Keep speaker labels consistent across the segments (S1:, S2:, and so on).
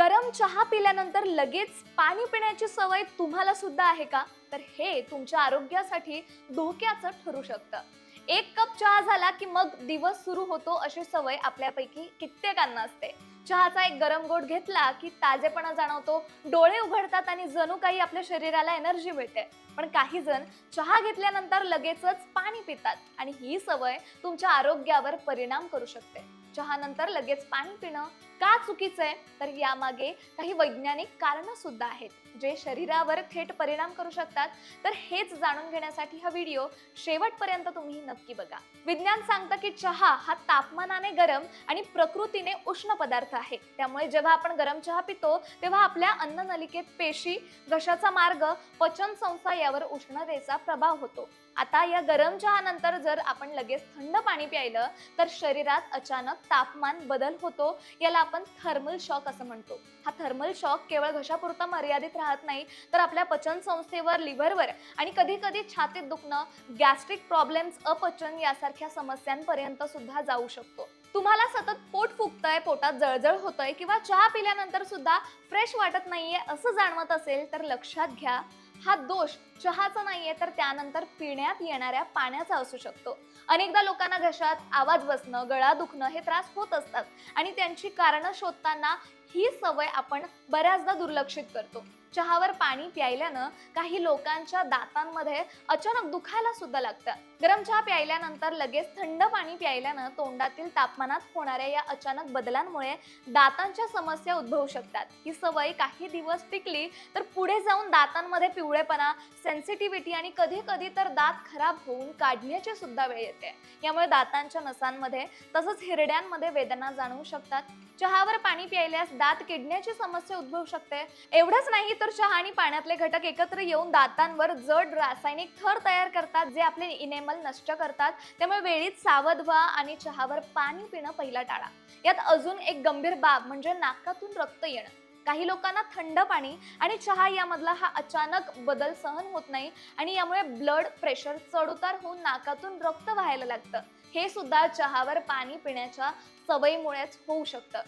S1: गरम चहा पिल्यानंतर लगेच पाणी पिण्याची सवय तुम्हाला सुद्धा आहे का? तर हे तुमच्या आरोग्यासाठी धोक्याचं ठरू शकतं. एक कप चहा झाला की मग दिवस सुरू होतो अशी सवय आपल्यापैकी कित्येकांना असते. चहाचा एक गरम गोट घेतला की ताजेपणा जाणवतो डोळे उघडतात आणि जणू काही आपल्या शरीराला एनर्जी मिळते. पण काही जण चहा घेतल्यानंतर लगेचच पाणी पितात आणि ही सवय तुमच्या आरोग्यावर परिणाम करू शकते. चहा नंतर लगेच पाणी पिणं का चुकीचं आहे तर यामागे काही वैज्ञानिक कारणं सुद्धा आहेत जे शरीरावर थेट परिणाम करू शकतात. तर हेच जाणून घेण्यासाठी हा व्हिडिओ शेवटपर्यंत तुम्ही नक्की बघा. विज्ञान सांगतं की चहा हा तापमानाने गरम आणि प्रकृतीने उष्ण पदार्थ आहे. त्यामुळे जेव्हा आपण गरम चहा पितो तेव्हा आपल्या अन्ननलिकेत पेशी घशाचा मार्ग पचन संस्था यावर उष्णतेचा प्रभाव होतो. आता या गरम चहानंतर जर आपण लगेच थंड पाणी प्यायलं तर शरीरात अचानक तापमान बदल होतो. याला आपण थर्मल शॉक असं म्हणतो. हा थर्मल शॉक केवळ घशापुरता मर्यादित राहत नाही तर आपल्या पचन संस्थेवर लिव्हरवर आणि कधी कधी छातीत दुखणं गॅस्ट्रिक प्रॉब्लेम्स अपचन यासारख्या समस्यांपर्यंत सुद्धा जाऊ शकतो. तुम्हाला सतत पोट फुगतंय पोटात जळजळ होतंय किंवा चहा पिल्यानंतर सुद्धा फ्रेश वाटत नाहीये असं जाणवत असेल तर लक्षात घ्या. हा दोष चहाचा नाहीये तर त्यानंतर पिण्यात येणाऱ्या पाण्याचा असू शकतो. अनेकदा लोकांना घशात आवाज बसणं गळा दुखणं हे त्रास होत असतात. आणि त्यांची कारणं शोधताना ही सवय आपण बऱ्याचदा दुर्लक्षित करतो. चहावर पाणी प्यायल्यानं काही लोकांच्या दातांमध्ये अचानक दुखायला सुद्धा लागतं. गरम चहा प्यायल्यानंतर लगेच थंड पाणी प्यायल्यानं तोंडातील तापमानात होणाऱ्या या अचानक बदलांमुळे दातांच्या समस्या उद्भवू शकतात. ही सवय काही दिवस टिकली तर पुढे जाऊन दातांमध्ये पिवळेपणा सेन्सिटिव्हिटी आणि कधी कधी तर दात खराब होऊन काढण्याची सुद्धा वेळ येते. यामुळे दातांच्या नसांमध्ये तसंच हिरड्यांमध्ये वेदना जाणवू शकतात. चहावर पाणी प्यायल्यास दात किडण्याची समस्या उद्भवू शकते. एवढंच नाही तर चहा आणि पाण्यातले घटक एकत्र येऊन दातांवर जड रासायनिक थर तयार करतात जे आपले इनेमल नष्ट करतात. त्यामुळे वेळीच सावध व्हा आणि चहावर पाणी पिणं पहिला टाळा. यात अजून एक गंभीर बाब म्हणजे नाकातून रक्त येणं. काही लोकांना थंड पाणी आणि चहा यामधला हा अचानक बदल सहन होत नाही आणि यामुळे ब्लड प्रेशर चढउतार होऊन नाकातून रक्त व्हायला लागतं. हे सुद्धा चहावर पाणी पिण्याच्या सवयीमुळेच होऊ शकतं.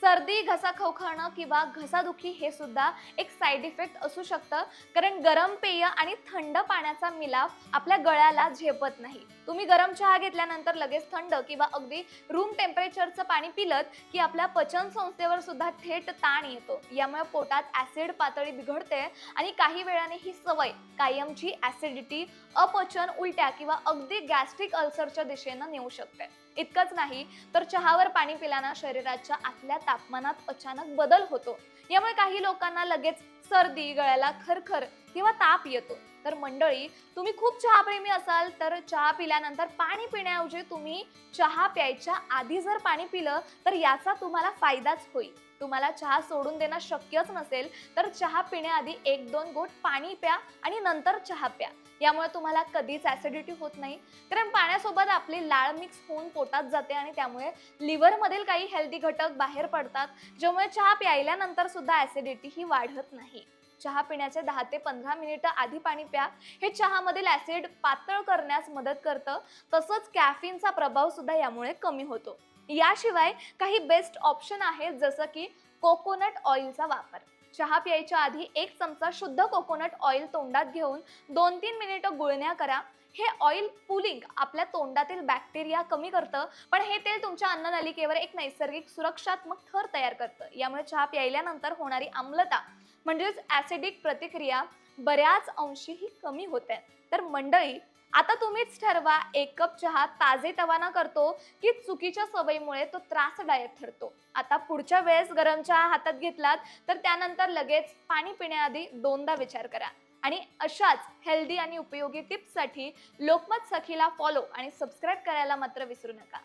S1: सर्दी घसा खवखणं किंवा घसादुखी हे सुद्धा एक साईड इफेक्ट असू शकतं. कारण गरम पेय आणि थंड पाण्याचा मिलाफ आपल्या गळ्याला झेपत नाही. तुम्ही गरम चहा घेतल्यानंतर लगेच थंड किंवा अगदी रूम टेम्परेचरचं पाणी पिलत की आपल्या पचन संस्थेवर सुद्धा थेट ताण येतो. यामुळे पोटात ॲसिड पातळी बिघडते आणि काही वेळाने ही सवय कायमची ॲसिडिटी अपचन उलट्या किंवा अगदी गॅस्ट्रिक अल्सरच्या दिशेनं नेऊ शकते. इतकंच नाही तर चहावर पाणी पिल्यानं शरीराच्या आतल्या तापमानात अचानक बदल होतो. यामुळे काही लोकांना लगेच सर्दी गळ्याला खरखर किंवा ताप येतो. तर मंडळी तुम्ही खूप चहाप्रेमी असाल तर चहा पिल्यानंतर पाणी पिण्याऐवजी तुम्ही चहा प्यायच्या आधी जर पाणी पिलं तर याचा तुम्हाला फायदाच होईल. तुम्हाला चहा सोडून देणं शक्यच नसेल तर चहा पिण्याआधी एक दोन गोट पाणी प्या आणि नंतर चहा प्या. यामुळे तुम्हाला कधीच ॲसिडिटी होत नाही. कारण पाण्यासोबत आपली लाळ मिक्स होऊन पोटात जाते आणि त्यामुळे लिव्हरमधील काही हेल्दी घटक बाहेर पडतात ज्यामुळे चहा प्यायल्यानंतर सुद्धा ही वाढत नाही. चहा पिण्याचे दहा ते पंधरा मिनिटं आधी पाणी प्या. हे चहामधील ॲसिड पातळ करण्यास मदत करतं. तसंच कॅफिनचा प्रभाव सुद्धा यामुळे कमी होतो. याशिवाय काही बेस्ट ऑप्शन आहेत जसं की कोकोनट ऑइलचा वापर. चहा प्यायच्या आधी एक चमचा शुद्ध कोकोनट ऑइल तोंडात घेऊन दोन तीन मिनिटं गुळण्या करा. हे ऑइल पुलिंग आपल्या तोंडातील बॅक्टेरिया कमी करतं पण हे तेल तुमच्या अन्ननलिकेवर एक नैसर्गिक सुरक्षात्मक थर तयार करतं. यामुळे चहा प्यायल्यानंतर होणारी आम्लता म्हणजेच ॲसिडिक प्रतिक्रिया बऱ्याच अंशीही कमी होते. तर मंडळी आता तुम्हीच ठरवा एक कप चहा ताजे तवाना करतो की चुकीच्या सवयीमुळे तो त्रासदायक ठरतो. आता पुढच्या वेळेस गरम चहा हातात घेतलात तर त्यानंतर लगेच पाणी पिण्याआधी दोनदा विचार करा. आणि अशाच हेल्दी आणि उपयोगी टिप्ससाठी लोकमत सखीला फॉलो आणि सबस्क्राईब करायला मात्र विसरू नका.